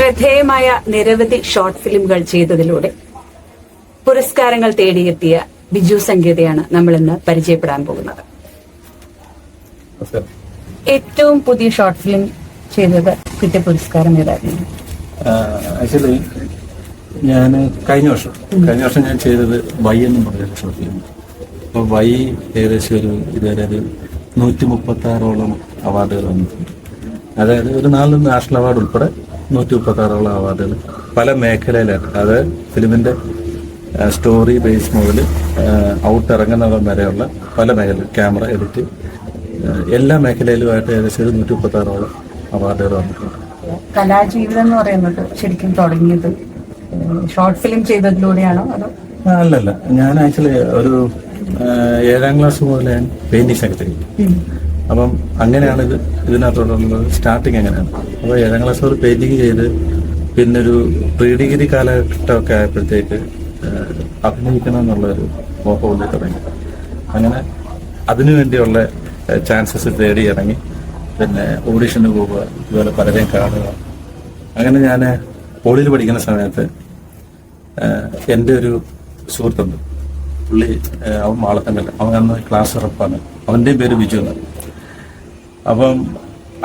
ശ്രദ്ധേയമായ നിരവധി ഷോർട്ട് ഫിലിമുകൾ ചെയ്തതിലൂടെ പുരസ്കാരങ്ങൾ തേടിയെത്തിയ ബിജു സംഗീതയാണ് നമ്മൾ ഇന്ന് പരിചയപ്പെടാൻ പോകുന്നത്. ഏറ്റവും പുതിയ ഷോർട്ട് ഫിലിം ചെയ്തത് കിട്ടിയ പുരസ്കാരം ഏതായിരുന്നു? ആക്ച്വലി ഞാൻ കഴിഞ്ഞ വർഷം കഴിഞ്ഞ വർഷം ഞാൻ ചെയ്തത് വൈ എന്ന് പറഞ്ഞ ഷോർട്ട് ഫിലിം. അപ്പോൾ വൈ ഏകദേശം ഒരു ഇതുവരെ ഒരു നൂറ്റി മുപ്പത്തി ആറോളം അവാർഡുകൾ വന്നിട്ടുണ്ട്. അതായത് ഒരു നാല് നാഷണൽ അവാർഡ് ഉൾപ്പെടെ നൂറ്റി മുപ്പത്താറോളം അവാർഡുകൾ പല മേഖലയിലാണ് അത് ഫിലിമിന്റെ സ്റ്റോറി ബേസ് മുതൽ ഔട്ട് ഇറങ്ങുന്നവൻ വരെയുള്ള പല മേഖല ക്യാമറ എഡിറ്റ് എല്ലാ മേഖലയിലുമായിട്ട് ഏകദേശം ഒരു നൂറ്റി മുപ്പത്താറോളം അവാർഡുകൾ വന്നിട്ടുണ്ട്. കലാജീവിതം എന്ന് പറയുന്നത് ശരിക്കും തുടങ്ങിയത് ഷോർട്ട് ഫിലിം ചെയ്തതിലൂടെയാണോ അതോ? അല്ലല്ല. ഞാൻ ആക്ച്വലി ഒരു ഏഴാം ക്ലാസ് മുതൽ ഞാൻ പെയിന്റിങ് സെക്രട്ടറി അപ്പം അങ്ങനെയാണ് ഇത് ഇതിനകത്തോട്ടുള്ളത്. സ്റ്റാർട്ടിങ് എങ്ങനെയാണ്? അപ്പോൾ ഏഴാം ക്ലാസ് ഒരു പെയിന്റിങ് ചെയ്ത് പിന്നെ ഒരു പ്രീ ഡിഗ്രി കാലഘട്ടമൊക്കെ ആയപ്പോഴത്തേക്ക് അഭിനയിക്കണം എന്നുള്ളൊരു മോഹം ഉള്ളിൽ തുടങ്ങി. അങ്ങനെ അതിനു വേണ്ടിയുള്ള ചാൻസസ് തേടി ഇറങ്ങി. പിന്നെ ഓഡിഷന് പോവുക ഇതുപോലെ പലരെയും കാണുക. അങ്ങനെ ഞാൻ കോളേജിൽ പഠിക്കുന്ന സമയത്ത് എന്റെ ഒരു സുഹൃത്തുണ്ട്. പുള്ളി അവൻ മാളത്തങ്കല്ല. അവൻ അന്ന് ക്ലാസ് ഉറപ്പാണ്. അവന്റെയും പേര് ബിജു എന്നാണ്. അപ്പം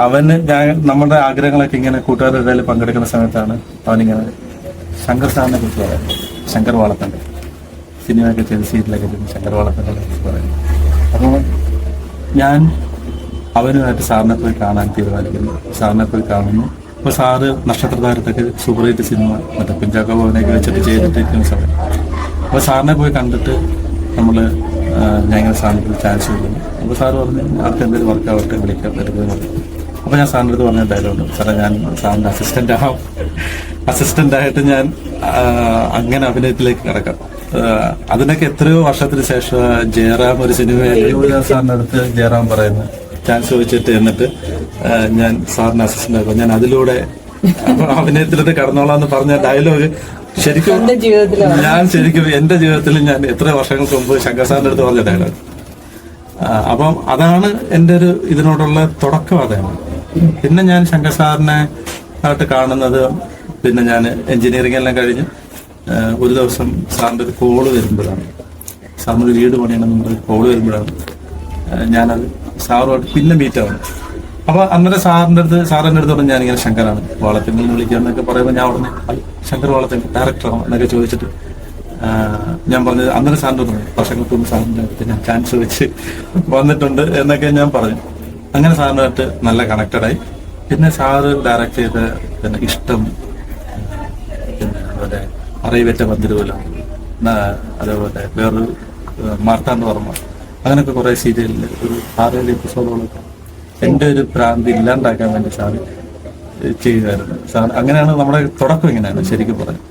അവന് ഞാൻ നമ്മുടെ ആഗ്രഹങ്ങളൊക്കെ ഇങ്ങനെ കൂട്ടുകാരുടെ ഇടയിൽ പങ്കെടുക്കുന്ന സമയത്താണ് അവനിങ്ങനെ ശങ്കർ സാറിനെ കുറിച്ച് പറയുന്നത്. ശങ്കർ വളത്തന്റെ സിനിമയൊക്കെ ചെയ്ത് സീരിയലൊക്കെ ചെയ്ത് ശങ്കർ വളത്തന്റെ കുറിച്ച് പറയുന്നത്. അപ്പോൾ ഞാൻ അവനുമായിട്ട് സാറിനെ പോയി കാണാൻ തീരുമാനിക്കുന്നു. സാറിനെ പോയി കാണുന്നു. അപ്പോൾ സാറ് നക്ഷത്രതാരത്തൊക്കെ സൂപ്പർ ഹിറ്റ് സിനിമ മറ്റേ കുഞ്ചാക്കോ ഭവനൊക്കെ വെച്ചിട്ട് ചെയ്തിട്ടിരിക്കുന്ന സമയം. അപ്പോൾ സാറിനെ പോയി കണ്ടിട്ട് നമ്മൾ ഇങ്ങനെ സാറിനെ ചാൻസ് കൊടുക്കുന്നു. അപ്പോൾ സാറ് പറഞ്ഞു ആർക്ക് എന്തെങ്കിലും വർക്ക് ആവട്ടെ വിളിക്കാം എടുക്കുന്നത് അപ്പോൾ ഞാൻ സാറിന്റെ അടുത്ത് പറഞ്ഞ ഡയലോഗ് സാറേ ഞാൻ സാറിന്റെ അസിസ്റ്റന്റ് ആവാം. അസിസ്റ്റന്റ് ആയിട്ട് ഞാൻ അങ്ങനെ അഭിനയത്തിലേക്ക് കിടക്കാം. അതിനൊക്കെ എത്രയോ വർഷത്തിന് ശേഷം ജയറാം ഒരു സിനിമയിൽ സാറിന്റെ അടുത്ത് ജയറാം പറയുന്നത് ചാൻസ് ചോദിച്ചിട്ട് എന്നിട്ട് ഞാൻ സാറിന് അസിസ്റ്റന്റ് ആക്കും. ഞാൻ അതിലൂടെ അഭിനയത്തിലത് കടന്നോളാം എന്ന് പറഞ്ഞ ഡയലോഗ് ശരിക്കും ഞാൻ ശരിക്കും എന്റെ ജീവിതത്തിൽ ഞാൻ എത്ര വർഷങ്ങൾക്ക് മുമ്പ് ശങ്കർ സാറിന്റെ അടുത്ത് പറഞ്ഞ ഡയലോഗ് അപ്പം അതാണ് എന്റെ ഒരു ഇതിനോടുള്ള തുടക്കം അതാണ് പിന്നെ ഞാൻ ശങ്കർ സാറിനെ ആയിട്ട് കാണുന്നത് പിന്നെ ഞാൻ എഞ്ചിനീയറിംഗ് എല്ലാം കഴിഞ്ഞ് ഒരു ദിവസം സാറിന്റെ ഒരു കോൾ വരുമ്പോഴാണ്. സാറിന് ഒരു വീട് പണിയണം എന്നൊരു കോൾ വരുമ്പോഴാണ്. ഞാനത് സാറുമായിട്ട് പിന്നെ മീറ്റ് ആവുന്നത് അപ്പൊ അന്നേരം സാറിന്റെ അടുത്ത് സാറിന്റെ അടുത്ത് പറഞ്ഞു ഞാനിങ്ങനെ ശങ്കറാണ്. വാളത്തിൽ വിളിക്കുക എന്നൊക്കെ പറയുമ്പോൾ ഞാൻ ഉടനെ "ഐ, ശങ്കർ വാളത്തിൽ ഡയറക്ടറാണോ എന്നൊക്കെ ചോദിച്ചിട്ട് ഞാൻ പറഞ്ഞത് അന്നേരം സാറിന്റെ പറഞ്ഞു. വർഷങ്ങൾക്ക് മുമ്പ് സാറിന്റെ അടുത്ത് ഞാൻ ചാൻസ് വെച്ച് വന്നിട്ടുണ്ട് എന്നൊക്കെ ഞാൻ പറഞ്ഞു. അങ്ങനെ സാറിനായിട്ട് നല്ല കണക്റ്റഡായി പിന്നെ സാറ് ഡയറക്റ്റ് ചെയ്ത പിന്നെ ഇഷ്ടം പിന്നെ അതുപോലെ അറിയവറ്റ പന്തിരുവലം അതേപോലെ വേറൊരു മാർത്താണ്ട് വർമ്മ. അങ്ങനെയൊക്കെ കുറെ സീരിയലിൽ ഒരു ആറേഴ് എപ്പിസോഡുകളൊക്കെ എന്റെ ഒരു ഭ്രാന്തി ഇല്ലാണ്ടാക്കാൻ വേണ്ടി സാർ ചെയ്യുമായിരുന്നു സാർ അങ്ങനെയാണ് നമ്മുടെ തുടക്കം ഇങ്ങനെയാണ് ശരിക്കും പറയാം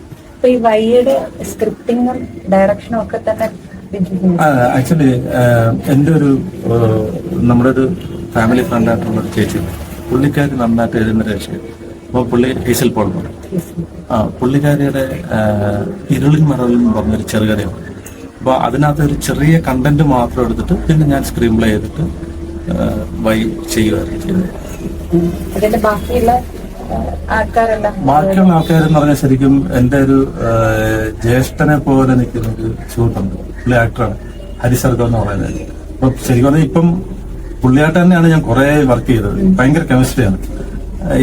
അപ്പൊ ഈ വൈയുടെ സ്ക്രിപ്റ്റിങ്ങും ഡയറക്ഷനും ഒക്കെ തന്നെ ആക്ച്വലി എന്റെ ഒരു നമ്മുടെ ഒരു ഫാമിലി ഫ്രണ്ടായിട്ടുള്ള ഒരു ചേച്ചി പുള്ളിക്കാരി നന്നായിട്ട് എഴുതുന്ന രക്ഷ അപ്പോൾ പുള്ളി ഹീസൽ പോൾ എന്ന് പറയും. ആ പുള്ളിക്കാരിയുടെ ഇരുളിൻ മറവിൽ എന്ന് പറഞ്ഞൊരു ചെറുകഥയാണ് അപ്പോൾ അതിനകത്ത് ഒരു ചെറിയ കണ്ടന്റ് മാത്രം എടുത്തിട്ട് പിന്നെ ഞാൻ സ്ക്രീൻ പ്ലേ ചെയ്തിട്ട് വൈ ചെയ്യുമായിരുന്നു ചെയ്തത്. ബാക്കിയുള്ള ആൾക്കാരെന്ന് പറഞ്ഞാൽ ശരിക്കും എന്റെ ഒരു ജ്യേഷ്ഠനെ പോലെ നിൽക്കുന്ന ഒരു ഷൂട്ടുണ്ട് പുള്ളി ആക്ടറാണ് ഹരിസർഗം എന്ന് പറയുന്നത് അപ്പൊ ശരിക്കും പറഞ്ഞാൽ ഇപ്പം പുള്ളിയായിട്ട് തന്നെയാണ് ഞാൻ കുറെ വർക്ക് ചെയ്തത്. ഭയങ്കര കെമിസ്ട്രിയാണ്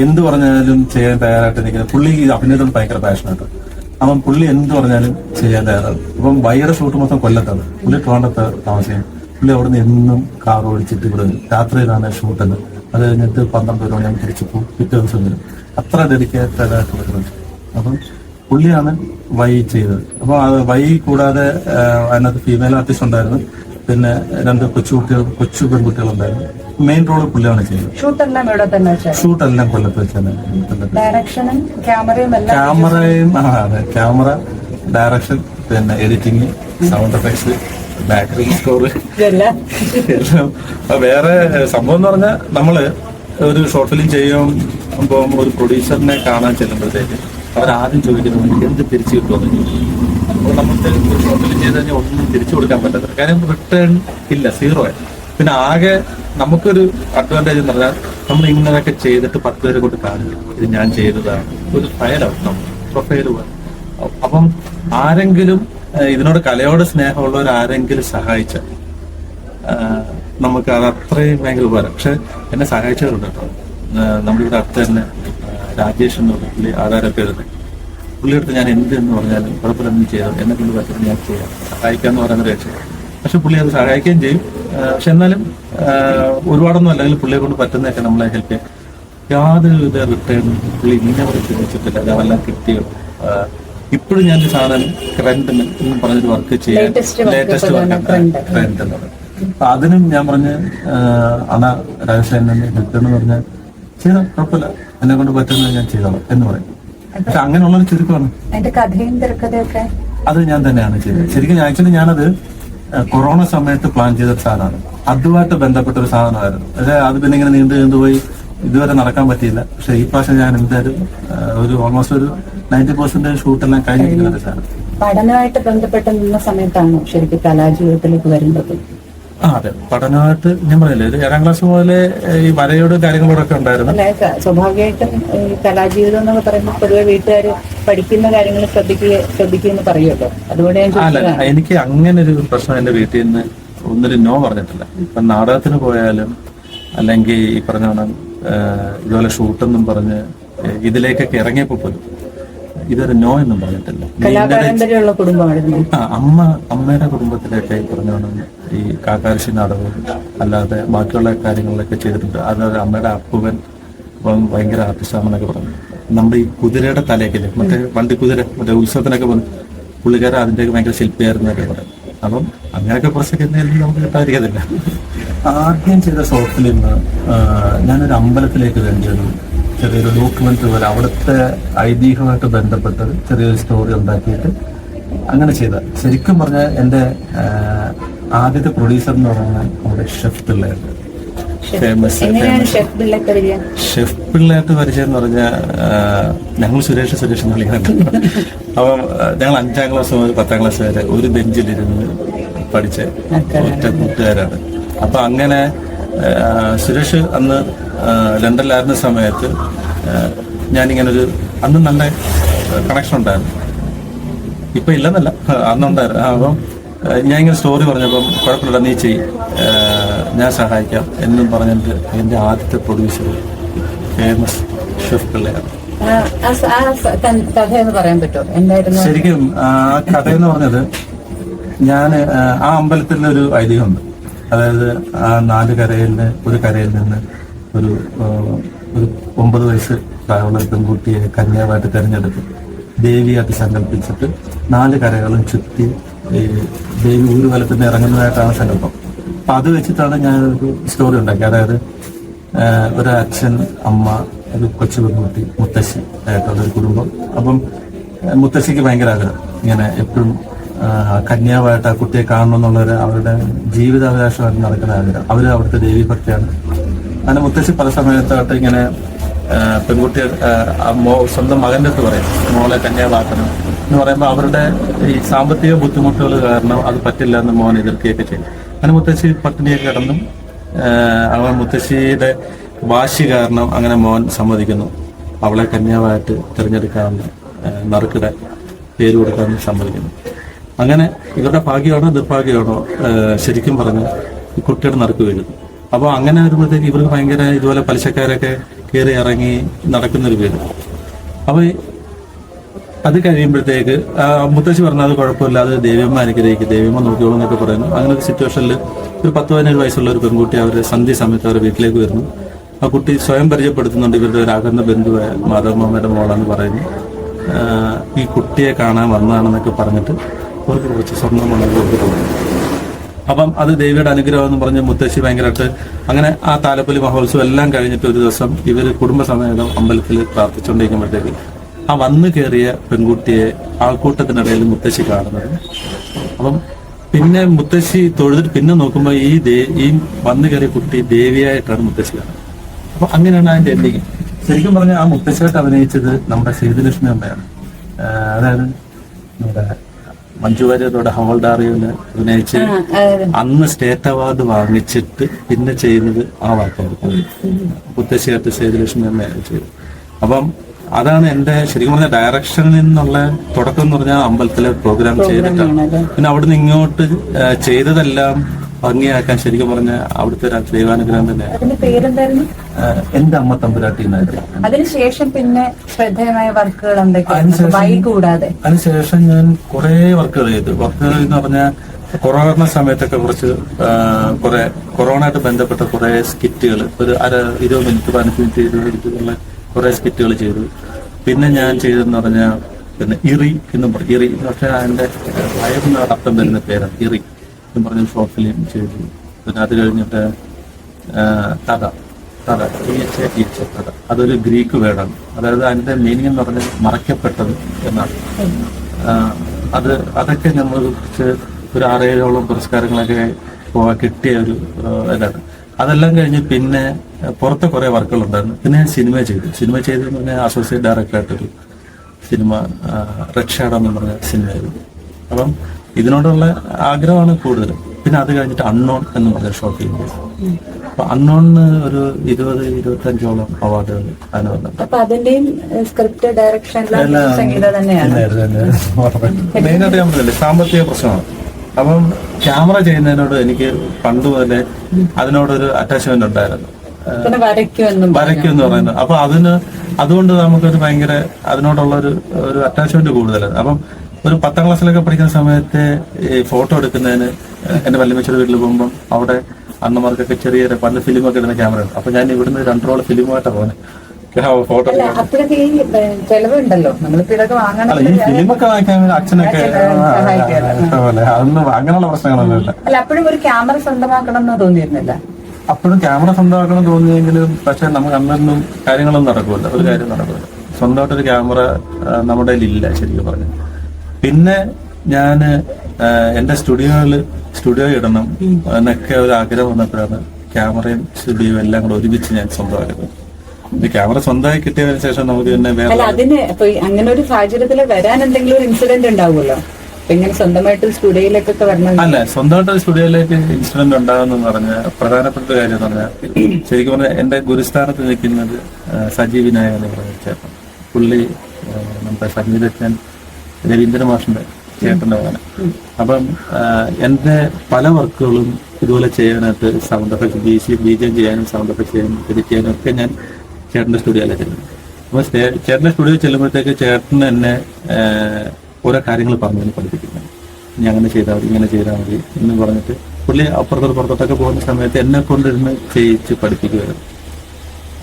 എന്ത് പറഞ്ഞാലും ചെയ്യാൻ തയ്യാറായിട്ട് നിൽക്കുന്നത് പുള്ളി അഭിനയത്തോട് ഭയങ്കര പാഷനായിട്ട് അപ്പം പുള്ളി എന്ത് പറഞ്ഞാലും ചെയ്യാൻ തയ്യാറാണ്. അപ്പം വൈകിട്ട് ഷൂട്ട് മൊത്തം കൊല്ലത്താണ്. പുള്ളി ട്രോണ്ടത്ത് താമസിക്കും പുള്ളി അവിടുന്ന് എന്നും കാർ ഓടിച്ചിട്ട് ഇവിടെ രാത്രിയിലാണ് ഷൂട്ടെന്ന് അത് കഴിഞ്ഞിട്ട് പന്ത്രണ്ട് മണി ഞാൻ തിരിച്ചു പോകും പിറ്റേ ദിവസം വരും. അത്ര ഡെഡിക്കേറ്റഡ് ആയിട്ടുള്ള മനുഷ്യൻ അപ്പം പുള്ളിയാണ് വൈ ചെയ്തത്. അപ്പോൾ അത് വൈ കൂടാതെ അതിനകത്ത് ഫീമെയിൽ ആർട്ടിസ്റ്റ് ഉണ്ടായിരുന്നു. പിന്നെ രണ്ട് കൊച്ചു കുട്ടികൾ കൊച്ചു പെൺകുട്ടികളുണ്ടായിരുന്നു. മെയിൻ റോൾ പുള്ളിയാണ് ചെയ്തത്. ഷൂട്ടെല്ലാം ഇവിടെ തന്നെ ഷൂട്ടെല്ലാം കൊല്ലത്ത് വെച്ചാണ്. ഡയറക്ഷനും ക്യാമറയും ക്യാമറയും ആ അതെ. ക്യാമറ ഡയറക്ഷൻ പിന്നെ എഡിറ്റിംഗ് സൗണ്ട് എഫക്ട്സ് സ്കോർ ഇതെല്ലാം. എല്ലാം. വേറെ സംഭവം എന്ന് പറഞ്ഞാൽ നമ്മൾ ഒരു ഷോർട്ട് ഫിലിം ചെയ്യുമ്പോൾ ഒരു പ്രൊഡ്യൂസറിനെ കാണാൻ ചെല്ലുമ്പോഴത്തേക്ക് അവരാദ്യം ചോദിക്കുന്നത് "എനിക്ക് എന്ത് തിരിച്ചു കിട്ടുമെന്ന് ചോദിക്കും. അപ്പോൾ നമുക്ക് ഒരു ഷോർട്ട് ഫിലിം ചെയ്ത് കഴിഞ്ഞാൽ ഒന്നും തിരിച്ചു കൊടുക്കാൻ പറ്റത്തില്ല. കാര്യം റിട്ടേൺ ഇല്ല സീറോ ആയി. പിന്നെ ആകെ നമുക്കൊരു അഡ്വാന്റേജ് എന്ന് പറഞ്ഞാൽ നമ്മൾ ഇങ്ങനെയൊക്കെ ചെയ്തിട്ട് പത്ത് പേരെ കൊണ്ട് കാണില്ല ഇത് ഞാൻ ചെയ്തതാണ്. ഒരു ഫയലാവും നമ്മൾ പ്രൊഫൈൽ പോലെ. അപ്പം ആരെങ്കിലും ഇതിനോട് കലയോട് സ്നേഹമുള്ളവർ ആരെങ്കിലും സഹായിച്ച നമുക്ക് അത് അത്രയും ഭയങ്കര ഉപകാരം. പക്ഷെ എന്നെ സഹായിച്ചവരുണ്ട് കേട്ടോ. നമ്മളിവിടെ അടുത്ത് തന്നെ രാജേഷ് എന്ന് പറഞ്ഞ പുള്ളി എഴുതുന്നത് പുള്ളിയെടുത്ത് ഞാൻ എന്ത് എന്ന് പറഞ്ഞാലും കുഴപ്പമില്ലെന്ന് ചെയ്യാം എന്നെ കൊണ്ട് പറ്റുന്നത് ഞാൻ ചെയ്യാം. സഹായിക്കാന്ന് പറയുന്ന രക്ഷ പക്ഷെ പുള്ളി അത് സഹായിക്കുകയും ചെയ്യും. പക്ഷെ എന്നാലും ഒരുപാടൊന്നും അല്ലെങ്കിൽ പുള്ളിയെ കൊണ്ട് പറ്റുന്നതൊക്കെ നമ്മളെ ഹെൽപ്പ് ചെയ്യും. യാതൊരുവിധ റിട്ടേൺ പുള്ളി ഇങ്ങനെ ചോദിച്ചിട്ടില്ല. അതെല്ലാം കിട്ടിയോ? ഇപ്പോഴും ഞാൻ സാധനം ട്രെൻഡ് എന്ന് പറഞ്ഞൊരു വർക്ക് ചെയ്യാൻ ലേറ്റസ്റ്റ് വർക്ക് ട്രെൻഡ് എന്ന് അപ്പൊ അതിനും ഞാൻ പറഞ്ഞ് അണ പറഞ്ഞ എന്ന് പറഞ്ഞാൽ ചെയ്തോ കുഴപ്പമില്ല. എന്നെ കൊണ്ട് പറ്റുന്നത് ഞാൻ ചെയ്തോളാം എന്ന് പറയും. പക്ഷെ അങ്ങനെയുള്ളൊരു ചുരുക്കമാണ്. അത് ഞാൻ തന്നെയാണ് ചെയ്തത്. ശരിക്കും ആക്ച്വലി ഞാനത് കൊറോണ സമയത്ത് പ്ലാൻ ചെയ്ത ഒരു സാധനമാണ്. അതുമായിട്ട് ബന്ധപ്പെട്ട ഒരു സാധനമായിരുന്നു. പക്ഷേ അത് പിന്നെ ഇങ്ങനെ നീണ്ടു നീണ്ടുപോയി ഇതുവരെ നടക്കാൻ പറ്റിയില്ല. പക്ഷെ ഈ പ്രാവശ്യം ഞാൻ എന്തായാലും ഒരു ഓൾമോസ്റ്റ് ഒരു നയന്റി പെർസെന്റ് ഷൂട്ടെല്ലാം കഴിഞ്ഞിരിക്കുന്നത് സാർ. പഠനമായിട്ട് ബന്ധപ്പെട്ട് നിന്ന സമയത്താണ് ശരിക്കും കലാജീവിതത്തിലേക്ക് വരുന്നത്. ആ അതെ. പഠനമായിട്ട് ഞാൻ പറയില്ലേ ഒരു ഏഴാം ക്ലാസ് മുതലേ ഈ വരയോട് കാര്യങ്ങളോടൊക്കെ ഉണ്ടായിരുന്നു. സ്വാഭാവികമായിട്ടും ഈ കലാജീവിതം എന്നൊക്കെ പറയുമ്പോൾ പൊതുവെ വീട്ടുകാർ പഠിക്കുന്ന കാര്യങ്ങൾ ശ്രദ്ധിക്കുക ശ്രദ്ധിക്കുമെന്ന് പറയുമല്ലോ. അതുകൊണ്ട് ഞാൻ അല്ല ചോദിച്ചതാണ്. എനിക്ക് അങ്ങനെ ഒരു പ്രശ്നം എന്റെ വീട്ടിൽ നിന്ന് ഒന്നൊരു നോ പറഞ്ഞിട്ടില്ല. ഇപ്പൊ നാടകത്തിന് പോയാലും അല്ലെങ്കിൽ ഈ പറഞ്ഞ ഏഹ്, ഇതുപോലെ ഷൂട്ടെന്നും പറഞ്ഞ് ഏഹ്, ഇതിലേക്കൊക്കെ ഇറങ്ങിയപ്പോ പോലും ഇതൊരു നോ എന്നും പറഞ്ഞിട്ടില്ല. അമ്മ അമ്മയുടെ കുടുംബത്തിലൊക്കെ പറഞ്ഞാണ് ഈ കാക്കാരശി നടവ് അല്ലാതെ ബാക്കിയുള്ള കാര്യങ്ങളിലൊക്കെ ചെയ്തിട്ടുണ്ട്. അതായത് അമ്മയുടെ അപ്പുവൻ ഭയങ്കര ആർട്ടിസ്റ്റാണെന്നൊക്കെ പറഞ്ഞു. നമ്മുടെ ഈ കുതിരയുടെ തലയൊക്കെ മറ്റേ വണ്ടി കുതിര മറ്റേ ഉത്സവത്തിനൊക്കെ വന്നു പുള്ളിക്കാരൻ അതിന്റെയൊക്കെ ഭയങ്കര ശില്പിയായിരുന്നൊക്കെ പറയും അപ്പം അങ്ങനെയൊക്കെ കുറച്ചൊക്കെ എന്തെങ്കിലും നമുക്ക് കിട്ടാതിരിക്കത്തില്ല. ആദ്യം ചെയ്ത ഷോർട്ട് ഫിലിം ഞാനൊരു അമ്പലത്തിലേക്ക് വേണ്ടി ഒരു ചെറിയൊരു ഡോക്യുമെന്ററി പോലെ അവിടുത്തെ ഐതിഹ്യമായിട്ട് ബന്ധപ്പെട്ട് ചെറിയൊരു സ്റ്റോറി ഉണ്ടാക്കിയിട്ട് അങ്ങനെ ചെയ്ത. ശരിക്കും പറഞ്ഞാൽ എന്റെ ആദ്യത്തെ പ്രൊഡ്യൂസർ എന്ന് പറഞ്ഞാൽ നമ്മുടെ ഷെഫ് എങ്ങനെയാണ് ഷെഫ് പിള്ളേട്ട് പരിചയം? എന്ന് പറഞ്ഞാൽ ഞങ്ങൾ സുരേഷ് സുരേഷ് എന്ന് വിളിക്കുന്നുണ്ട് അപ്പം ഞങ്ങൾ അഞ്ചാം ക്ലാസ് മുതൽ പത്താം ക്ലാസ് വരെ ഒരു ബെഞ്ചിലിരുന്ന് പഠിച്ച ഒറ്റ കൂട്ടുകാരാണ്. അപ്പൊ അങ്ങനെ സുരേഷ് അന്ന് ലണ്ടനിലായിരുന്ന സമയത്ത് ഞാനിങ്ങനൊരു അന്ന് നല്ല കണക്ഷൻ ഉണ്ടായിരുന്നു. ഇപ്പൊ ഇല്ലെന്നല്ല അന്നുണ്ടായിരുന്നു അപ്പം ഞാൻ ഇങ്ങനെ സ്റ്റോറി പറഞ്ഞപ്പം കുഴപ്പമില്ല നീ ചെയ്. ഞാൻ സഹായിക്കാം എന്നും പറഞ്ഞിട്ട് എന്റെ ആദ്യത്തെ പ്രൊഡ്യൂസർ ഫേമസ് ഷെഫ് പിള്ളയാണ്. ശരിക്കും ആ കഥ എന്ന് പറഞ്ഞത് ഞാൻ ആ അമ്പലത്തിൽ ഒരു ഐതിഹ്യമുണ്ട്. അതായത് ആ നാല് നിന്ന് ഒരു കരയിൽ നിന്ന് ഒരു ഒരു ഒമ്പത് വയസ്സ് പ്രായമുള്ള പെൺകുട്ടിയെ കന്യാവായിട്ട് തിരഞ്ഞെടുത്ത് ദേവിയായിട്ട് സങ്കല്പിച്ചിട്ട് നാല് കരകളും ചുറ്റി ദേവി ദേവി നിന്ന് ഇറങ്ങുന്നതായിട്ടാണ് സങ്കല്പം. അപ്പൊ അത് വെച്ചിട്ടാണ് ഞാൻ ഒരു സ്റ്റോറി ഉണ്ടാക്കി അതായത് ഒരു അച്ഛൻ അമ്മ ഒരു കൊച്ചു പെൺകുട്ടി മുത്തശ്ശി ആയിട്ടുള്ള ഒരു കുടുംബം. അപ്പം മുത്തശ്ശിക്ക് ഭയങ്കര ആഗ്രഹം. ഇങ്ങനെ എപ്പോഴും കന്യാവായിട്ട് ആ കുട്ടിയെ കാണണം എന്നുള്ളൊരു അവരുടെ ജീവിതാഭിലാഷമായിട്ട് നടക്കുന്ന ആഗ്രഹം. അവർ അവിടുത്തെ ദേവീഭക്തിയാണ് അങ്ങനെ മുത്തശ്ശി പല സമയത്തായിട്ട് ഇങ്ങനെ പെൺകുട്ടിയെ സ്വന്തം മകന്റെ അടുത്ത് പറയും. മോളെ കന്യാവാക്കണം എന്ന് പറയുമ്പോൾ അവരുടെ ഈ സാമ്പത്തിക ബുദ്ധിമുട്ടുകൾ കാരണം അത് പറ്റില്ല എന്ന് മോൻ എതിർക്കുകയൊക്കെ ചെയ്യും. അങ്ങനെ മുത്തശ്ശി പട്ടിണിയൊക്കെ കിടന്നും അവൻ മുത്തശ്ശിയുടെ വാശി കാരണം അങ്ങനെ മോൻ സമ്മതിക്കുന്നു. അവളെ കന്യാവായിട്ട് തിരഞ്ഞെടുക്കാമെന്ന് ആഹ് നറുക്കിടെ പേര് കൊടുക്കാൻ സമ്മതിക്കുന്നു. അങ്ങനെ ഇവരുടെ ഭാഗ്യമാണോ ദുർഭാഗ്യമാണോ ശരിക്കും പറഞ്ഞ് കുട്ടികൾ വീഴുന്നു അപ്പോൾ അങ്ങനെ വരുമ്പോഴത്തേക്ക് ഇവർക്ക് ഭയങ്കര ഇതുപോലെ പലിശക്കാരൊക്കെ കയറി ഇറങ്ങി നടക്കുന്നൊരു വീട്. അപ്പോൾ അത് കഴിയുമ്പോഴത്തേക്ക് മുത്തശ്ശി പറഞ്ഞു അത് കുഴപ്പമില്ല അത് ദേവിയമ്മ അനുഗ്രഹിക്കും ദേവിയമ്മ നോക്കിയോളൂ എന്നൊക്കെ പറയുന്നു. അങ്ങനെ ഒരു സിറ്റുവേഷനിൽ ഒരു പത്ത് പതിനേഴ് വയസ്സുള്ള ഒരു പെൺകുട്ടി അവർ സന്ധ്യ സമയത്ത് അവരുടെ വീട്ടിലേക്ക് വരുന്നു. ആ കുട്ടി സ്വയം പരിചയപ്പെടുത്തുന്നുണ്ട് ഇവരുടെ ഒരു അകന്ന ബന്ധുവായ മാതാമ്മയുടെ മോളാന്ന് പറയുന്നു. ഈ കുട്ടിയെ കാണാൻ വന്നതാണെന്നൊക്കെ പറഞ്ഞിട്ട് അവർക്ക് കുറച്ച് അപ്പം അത് ദേവിയുടെ അനുഗ്രഹം എന്ന് പറഞ്ഞ് മുത്തശ്ശി ഭയങ്കരമായിട്ട് അങ്ങനെ ആ താലപ്പൊലി മഹോത്സവം എല്ലാം കഴിഞ്ഞിട്ട് ഒരു ദിവസം ഇവർ കുടുംബസമേതം അമ്പലത്തിൽ പ്രാർത്ഥിച്ചുകൊണ്ടിരിക്കുമ്പോഴത്തേക്ക് ആ വന്നു കയറിയ പെൺകുട്ടിയെ ആൾക്കൂട്ടത്തിനിടയിൽ മുത്തശ്ശി കാണുന്നത്. അപ്പം പിന്നെ മുത്തശ്ശി തൊഴുതിട്ട് പിന്നെ നോക്കുമ്പോൾ ഈ ദേ ഈ വന്നു കയറിയ കുട്ടി ദേവിയായിട്ടാണ് മുത്തശ്ശി കാണുന്നത്. അപ്പൊ അങ്ങനെയാണ് അതിന്റെ എൻഡിങ് ശരിക്കും പറഞ്ഞാൽ ആ മുത്തശ്ശിയായിട്ട് അഭിനയിച്ചത് നമ്മുടെ സേതുലക്ഷ്മി അമ്മയാണ്. അതായത് നമ്മുടെ മഞ്ജു വാര്യരോട് ഹവൾഡാറിയോന് അഭിനയിച്ച്. അന്ന് സ്റ്റേറ്റ് അവാർഡ് വാങ്ങിച്ചിട്ട് പിന്നെ ചെയ്യുന്നത് ആ വർക്കായിരുന്നു മുത്തശ്ശിയായിട്ട് സേതുലക്ഷ്മി തന്നെ ചെയ്തു അപ്പം അതാണ് എന്റെ ശരിക്കും പറഞ്ഞ ഡയറക്ഷനിൽ നിന്നുള്ള തുടക്കം എന്ന് പറഞ്ഞാൽ അമ്പലത്തിലെ പ്രോഗ്രാം ചെയ്തിട്ടാണ്. പിന്നെ അവിടുന്ന് ഇങ്ങോട്ട് ചെയ്തതെല്ലാം ഭംഗിയാക്കാൻ ശരിക്കും പറഞ്ഞ അവിടുത്തെ ദൈവാനുഗ്രഹം തന്നെയാണ് ആ, എന്റെ അമ്മ തമ്പുരാട്ടി അതിനുശേഷം പിന്നെ ശ്രദ്ധേയമായ വർക്കുകൾ എന്തൊക്കെയാണ് അതിനുശേഷം- ഞാൻ കുറെ വർക്കുകൾ ചെയ്തു. വർക്കുകൾ എന്ന് പറഞ്ഞാൽ കൊറോണ സമയത്തൊക്കെ കുറച്ച് കുറെ കൊറോണ ആയിട്ട് ബന്ധപ്പെട്ട കുറെ സ്കിറ്റുകൾ. ഒരു അര ഇരുപത് മിനിറ്റ് പതിനഞ്ച് മിനിറ്റ് ഇരുപത് മിനിറ്റ് കുറെ സ്കിറ്റുകൾ ചെയ്തു. പിന്നെ ഞാൻ ചെയ്തതെന്ന് പറഞ്ഞാൽ പിന്നെ ഇറി എന്ന് പറയും ഇറി എന്ന് പറഞ്ഞാൽ അതിന്റെ വയറിന് അർത്ഥം വരുന്ന പേരാണ് ഇറി. എന്ന് പറഞ്ഞ ഷോർട്ട് ഫിലിം ചെയ്തു. പിന്നെ അത് കഴിഞ്ഞിട്ട് കഥ കഥ T H A T H കഥ അതൊരു ഗ്രീക്ക് വേർഡാണ് അതായത് അതിന്റെ മീനിങ് എന്ന് പറഞ്ഞാൽ മറയ്ക്കപ്പെട്ടത് എന്നാണ്. അത് അതൊക്കെ നമ്മൾ കുറിച്ച് ഒരു ആറേഴോളം പുരസ്കാരങ്ങളൊക്കെ കിട്ടിയ ഒരു ഇതാണ്. അതെല്ലാം കഴിഞ്ഞ് പിന്നെ പുറത്ത് കുറെ വർക്കുകൾ ഉണ്ടായിരുന്നു പിന്നെ ഞാൻ സിനിമ ചെയ്തു. സിനിമ ചെയ്തു പിന്നെ അസോസിയേറ്റ് ഡയറക്ടറായിട്ടൊരു സിനിമ ഷാഡോ എന്ന് പറഞ്ഞ സിനിമയായിരുന്നു അപ്പം ഇതിനോടുള്ള ആഗ്രഹമാണ് കൂടുതലും. പിന്നെ അത് കഴിഞ്ഞിട്ട് അൺനോൺ എന്ന് പറഞ്ഞ ഷോർട്ട് ഫിലിം അപ്പൊ അൺനോണിന് ഒരു ഇരുപത് ഇരുപത്തി അഞ്ചോളം അവാർഡുകൾ അതിന് മെയിനായിട്ട് ഞാൻ പറഞ്ഞില്ലേ സാമ്പത്തിക പ്രശ്നമാണ്. അപ്പം ക്യാമറ ചെയ്യുന്നതിനോട് എനിക്ക് പണ്ട് മുതലേ അതിനോടൊരു അറ്റാച്ച്മെന്റ് ഉണ്ടായിരുന്നു. വരയ്ക്കും എന്ന് പറയുന്നത്. അപ്പൊ അതിന് അതുകൊണ്ട് നമുക്കൊരു ഭയങ്കര അതിനോടുള്ള ഒരു ഒരു അറ്റാച്ച്മെന്റ് കൂടുതലാണ്. അപ്പം ഒരു പത്താം ക്ലാസ്സിലൊക്കെ പഠിക്കുന്ന സമയത്ത് ഈ ഫോട്ടോ എടുക്കുന്നതിന് എന്റെ വല്യമ്മച്ചയുടെ വീട്ടിൽ പോകുമ്പോൾ അവിടെ അന്നമാർക്കൊക്കെ ചെറിയ പണ്ട് ഫിലിമൊക്കെ ഇടുന്ന ക്യാമറ ഉണ്ട്. അപ്പൊ ഞാൻ ഇവിടുന്ന് രണ്ടോളം ഫിലിമായിട്ടാണ് പോകുന്നത് ഫോട്ടോ അപ്പോഴൊക്കെ ഈ ഏ, ചെലവുണ്ടല്ലോ. നമ്മളിപ്പോ ഇതൊക്കെ വാങ്ങണം അല്ല ഈ ഫിലിമൊക്കെ വാങ്ങിക്കാൻ വേണ്ടി അച്ഛനൊക്കെ പോലെ അതൊന്നും അങ്ങനെയുള്ള അല്ല അപ്പോഴും ഒരു ക്യാമറ സ്വന്തമാക്കണം എന്ന് തോന്നിയിരുന്നില്ല? അപ്പോഴും ക്യാമറ സ്വന്തമാക്കണം തോന്നിയെങ്കിലും പക്ഷെ നമുക്ക് അന്നൊന്നും കാര്യങ്ങളൊന്നും നടക്കില്ല ഒരു കാര്യം നടക്കില്ല സ്വന്തമായിട്ടൊരു ക്യാമറ നമ്മുടെ ഇല്ല ശരിക്കും പറഞ്ഞു പിന്നെ ഞാൻ എന്റെ എന്റെ സ്റ്റുഡിയോയിൽ സ്റ്റുഡിയോ ഇടണം എന്നൊക്കെ ഒരു ആഗ്രഹം വന്നപ്പോഴാണ് ക്യാമറയും സ്റ്റുഡിയോ എല്ലാം കൂടെ ഒരുമിച്ച് ഞാൻ സ്വന്തമാക്കുന്നത് ക്യാമറ സ്വന്തമായി കിട്ടിയതിനു ശേഷം നമുക്ക് പിന്നെ വേറെ അല്ല അതിന് അങ്ങനെ ഒരു സാഹചര്യത്തിൽ വരാൻ എന്തെങ്കിലും ഒരു ഇൻസിഡന്റ് ഉണ്ടാവുമല്ലോ? അപ്പൊ ഇങ്ങനെ സ്വന്തമായിട്ട് സ്റ്റുഡിയോയിലേക്കൊക്കെ വരണം. അല്ല സ്വന്തമായിട്ട് സ്റ്റുഡിയോയിലേക്ക് ഇൻസിഡന്റ് ഉണ്ടാകുന്ന പറഞ്ഞ പ്രധാനപ്പെട്ട കാര്യം എന്ന് പറഞ്ഞാൽ ശരിക്കും പറഞ്ഞാൽ എന്റെ ഗുരുസ്ഥാനത്ത് നിൽക്കുന്നത് സജീവിനായ സജീവ് വിനായക എന്ന് പറഞ്ഞ ചേട്ടൻ. പുള്ളി നമ്മുടെ സംഗീതജ്ഞൻ രവീന്ദ്ര മാഷിന്റെ ചേട്ടന്റെ മകന അപ്പം ആ, എന്റെ പല വർക്കുകളും ഇതുപോലെ ചെയ്യാനായിട്ട് sound effect B C B J ചെയ്യാനും സൗണ്ട് എഫക്ട് ചെയ്യാനും എഡിറ്റ് ചെയ്യാനും ഒക്കെ ഞാൻ ചേട്ടന്റെ സ്റ്റുഡിയോയിലാണ് ചെല്ലുന്നത് അപ്പൊ ചേട്ടന്റെ സ്റ്റുഡിയോ ചെല്ലുമ്പോഴത്തേക്ക് ചേട്ടൻ എന്നെ ഓരോ കാര്യങ്ങൾ പറഞ്ഞു പഠിപ്പിക്കുന്നത് ഇനി അങ്ങനെ ചെയ്താൽ മതി ഇങ്ങനെ ചെയ്താൽ മതി എന്ന് പറഞ്ഞിട്ട് പുള്ളി അപ്പുറത്തോട്ട് പുറത്തോട്ടൊക്കെ പോകുന്ന സമയത്ത് എന്നെ കൊണ്ടിരുന്ന് ചെയ്യിച്ച് പഠിപ്പിക്കുമായിരുന്നു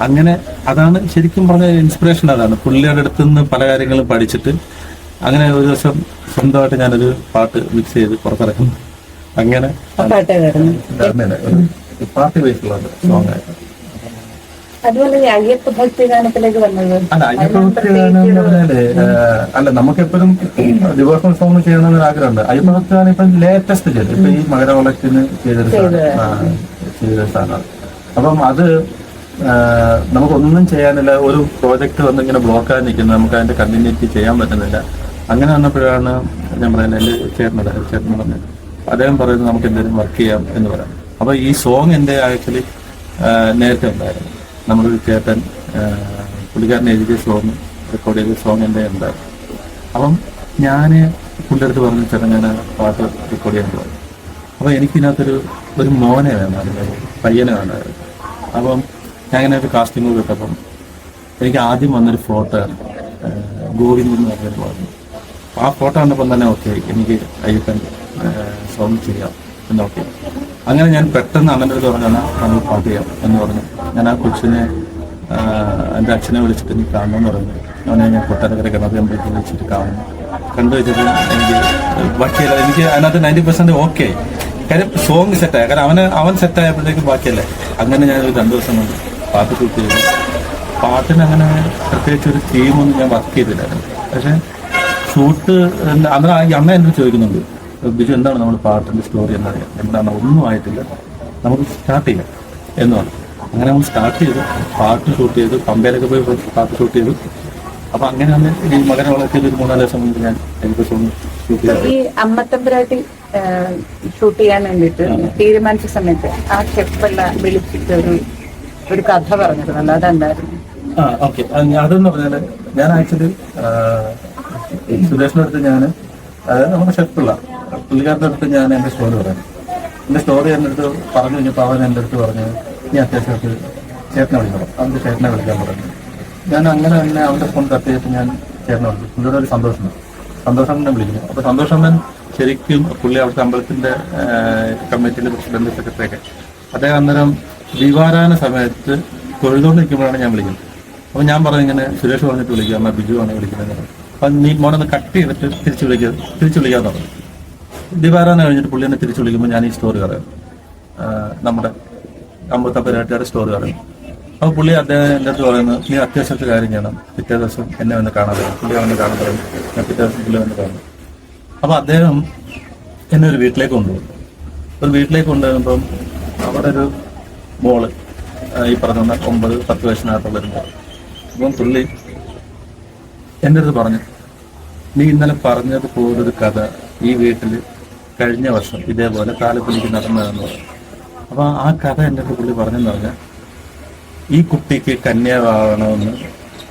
അങ്ങനെ അതാണ് ശരിക്കും പറഞ്ഞ ഇൻസ്പിറേഷൻ അതാണ്. പുള്ളിയുടെ അടുത്ത് നിന്ന് പല കാര്യങ്ങളും പഠിച്ചിട്ട് അങ്ങനെ ഒരു ദിവസം സ്വന്തമായിട്ട് ഞാനൊരു പാട്ട് മിക്സ് ചെയ്ത് പുറത്തിറക്കുന്നു. അങ്ങനെ പാട്ട് ബേസിലുള്ള സോങ് ആയിരുന്നു. അല്ല നമുക്കെപ്പോഴും ഡിവോഷണൽ സോങ് ചെയ്യണമെന്നൊരു ആഗ്രഹമുണ്ട്. അയ്യപ്പഭക്തി ഗാനം ഇപ്പം ലേറ്റസ്റ്റ് ചെയ്തു ഇപ്പൊ ഈ മകരവിളക്കിന് ചെയ്തൊരു ചെയ്തൊരു സാധനമാണ്. അപ്പം അത് നമുക്കൊന്നും ചെയ്യാനില്ല. ഒരു പ്രോജക്റ്റ് വന്നിങ്ങനെ ബ്ലോക്കായി നിൽക്കുന്നത് നമുക്ക് അതിന്റെ കണ്ടിന്യൂറ്റി ചെയ്യാൻ പറ്റുന്നില്ല. അങ്ങനെ വന്നപ്പോഴാണ് ഞാൻ പറയുന്നത് എന്റെ ചേട്ടനോട് ചേട്ടൻ പറഞ്ഞത്. അദ്ദേഹം പറയുന്നത് നമുക്ക് എന്തെങ്കിലും വർക്ക് ചെയ്യാം എന്ന് പറയാം. അപ്പൊ ഈ സോങ് എന്റെ ആക്ച്വലി നേരത്തെ ഉണ്ടായിരുന്നു. നമ്മുടെ ഒരു ചേട്ടൻ പുള്ളിക്കാരൻ എഴുതിയ സോങ് റെക്കോർഡ് ചെയ്ത സോങ് എന്റെ ഉണ്ടായിരുന്നു. അപ്പം ഞാൻ പുള്ളിയടുത്ത് പറഞ്ഞ ചേട്ടൻ ഞാൻ പാട്ട് റെക്കോർഡ് ചെയ്യാൻ പോയി അപ്പൊ എനിക്കിതിനകത്തൊരു ഒരു മോനെ വേണമായിരുന്നു പയ്യനെ വേണമായിരുന്നു അപ്പം ഞാൻ ഇങ്ങനെ ഒരു കാസ്റ്റിംഗ് കിട്ടപ്പം എനിക്ക് ആദ്യം വന്നൊരു ഫോട്ടോ ഗോവിന്ദ് എന്ന് പറഞ്ഞൊരു പറഞ്ഞു ആ ഫോട്ടോ കണ്ടപ്പം തന്നെ ഓക്കെ എനിക്ക് അയ്യപ്പൻ സോങ് ചെയ്യാം എന്നൊക്കെ അങ്ങനെ ഞാൻ പെട്ടെന്ന് അണ്ണന്റെ അടുത്ത് പറഞ്ഞാൽ നമ്മൾ പാട്ട് ചെയ്യാം എന്ന് പറഞ്ഞു. ഞാൻ ആ കൊച്ചിനെ എന്റെ അച്ഛനെ വിളിച്ചിട്ട് നീ കാണണമെന്ന് പറഞ്ഞു. അവനെ ഞാൻ കൊട്ടാരക്കര കിണറ് അമ്പലത്തിൽ വിളിച്ചിട്ട് കാണുന്നു. കണ്ടു വെച്ചിട്ട് എനിക്ക് ബാക്കിയല്ല എനിക്ക് അതിനകത്ത് നയന്റി പെർസെന്റ് ഓക്കെ കാര്യം സോങ് സെറ്റായി കാരണം അവന് അവൻ സെറ്റായപ്പോഴത്തേക്കും ബാക്കിയല്ലേ. അങ്ങനെ ഞാൻ ഒരു രണ്ട് ദിവസം കൊണ്ട് പാട്ട് ഷൂട്ട് ചെയ്തു പാട്ടിന് അങ്ങനെ പ്രത്യേകിച്ച് ഒരു തീമൊന്നും ഞാൻ വർക്ക് ചെയ്തില്ലായിരുന്നു. പക്ഷെ ഷൂട്ട് ഈ അമ്മ എന്നോട് ചോദിക്കുന്നുണ്ട് ബിജു എന്താണ് നമ്മുടെ പാട്ടിന്റെ സ്റ്റോറി എന്നറിയാം എന്താണ്? ഒന്നും ആയിട്ടില്ല. നമുക്ക് സ്റ്റാർട്ട് ചെയ്യാം എന്ന് പറഞ്ഞു. അങ്ങനെ നമ്മൾ സ്റ്റാർട്ട് ചെയ്തു. പാട്ട് ഷൂട്ട് ചെയ്തു. പമ്പയിലൊക്കെ പോയി പാട്ട് ഷൂട്ട് ചെയ്തു. അപ്പൊ അങ്ങനെയാണ് ഈ മകനെ വളർത്തിയത് ഒരു മൂന്നാൽ ദിവസം മുമ്പ് ഞാൻ എനിക്ക് തോന്നുന്നു ഈ അമ്മത്തമ്പുരാട്ടി ഷൂട്ട് ചെയ്യാൻ വേണ്ടിട്ട് തീരുമാനിച്ച സമയത്ത് ആ ഷെഫെല്ലാം വിളിച്ചിട്ട് ഒരു ഒരു കഥ പറഞ്ഞിരുന്നല്ലോ അതെന്തായിരുന്നു ആ ഓക്കെ അതെന്ന് പറഞ്ഞാൽ ഞാൻ ആക്ച്വലി സുരേഷിന്റെ അടുത്ത് ഞാൻ അതായത് നമ്മുടെ ഷെഫുള്ള പുള്ളിക്കാരുടെ അടുത്ത് ഞാൻ എന്റെ സ്റ്റോറി പറയാം എന്റെ സ്റ്റോറി എന്റെ അടുത്ത് പറഞ്ഞു കഴിഞ്ഞപ്പോൾ അവൻ എന്റെ അടുത്ത് പറഞ്ഞു നീ അത്യാവശ്യമായിട്ട് ചേട്ടനെ വിളിക്കണം. അവന്റെ ചേട്ടനെ വിളിക്കാൻ പറഞ്ഞു. ഞാൻ അങ്ങനെ തന്നെ അവന്റെ ഫോൺ കട്ട് ഞാൻ ചേട്ടനെ വിളിച്ചു. പുള്ളിയുടെ ഒരു സന്തോഷം സന്തോഷം തന്നെ വിളിക്കുന്നു. അപ്പൊ സന്തോഷമ്മൻ ശരിക്കും പുള്ളി അവിടുത്തെ അമ്പലത്തിന്റെ കമ്മിറ്റിയിലെ പ്രസിഡന്റ് സെക്രട്ടറിയൊക്കെ. അദ്ദേഹം അന്നേരം ദിവാരാന സമയത്ത് തൊഴുതുകൊണ്ട് നിൽക്കുമ്പോഴാണ് ഞാൻ വിളിക്കുന്നത്. അപ്പൊ ഞാൻ പറഞ്ഞു ഇങ്ങനെ സുരേഷ് പറഞ്ഞിട്ട് വിളിക്കുക എന്നാൽ ബിജു ആണ് വിളിക്കുന്നത്. നീ മോനൊന്ന് കട്ട് ചെയ്തിട്ട് തിരിച്ചു വിളിക്കുക തിരിച്ചു വിളിക്കാൻ തുടങ്ങി. ദിവാരാന്ന് കഴിഞ്ഞിട്ട് പുള്ളി എന്നെ തിരിച്ചു വിളിക്കുമ്പോൾ ഞാൻ ഈ സ്റ്റോറി പറയാം. നമ്മുടെ അമൃത പരിപാടിയുടെ സ്റ്റോറി പറയും. അപ്പോൾ പുള്ളി അദ്ദേഹം എന്റെ അടുത്ത് പറയുന്നത് നീ അത്യാവശ്യത്തെ കാര്യം ചെയ്യണം. പിറ്റേ ദിവസം എന്നെ വന്ന് കാണാൻ പറയും പുള്ളി വന്ന് കാണാൻ പറയും ഞാൻ പിറ്റേ ദിവസം പുള്ളി വന്ന് കാണും. അപ്പൊ അദ്ദേഹം എന്നെ ഒരു വീട്ടിലേക്ക് കൊണ്ടുപോകും ഒരു വീട്ടിലേക്ക് കൊണ്ടുപോകുമ്പം അവിടെ ഒരു മോൾ ഈ പറഞ്ഞ ഒമ്പത് പത്ത് വയസ്സിനകത്തുള്ള ഒരു മോൾ. അപ്പം പുള്ളി എന്റെ അടുത്ത് പറഞ്ഞു നീ ഇന്നലെ പറഞ്ഞതുപോലൊരു കഥ ഈ വീട്ടിൽ കഴിഞ്ഞ വർഷം ഇതേപോലെ കാലപ്പുലിക്ക് നടന്നതെന്ന് പറഞ്ഞു. അപ്പൊ ആ കഥ എന്റെ അടുത്ത് പുള്ളി പറഞ്ഞെന്ന് പറഞ്ഞാൽ ഈ കുട്ടിക്ക് കന്യാവാകണമെന്ന്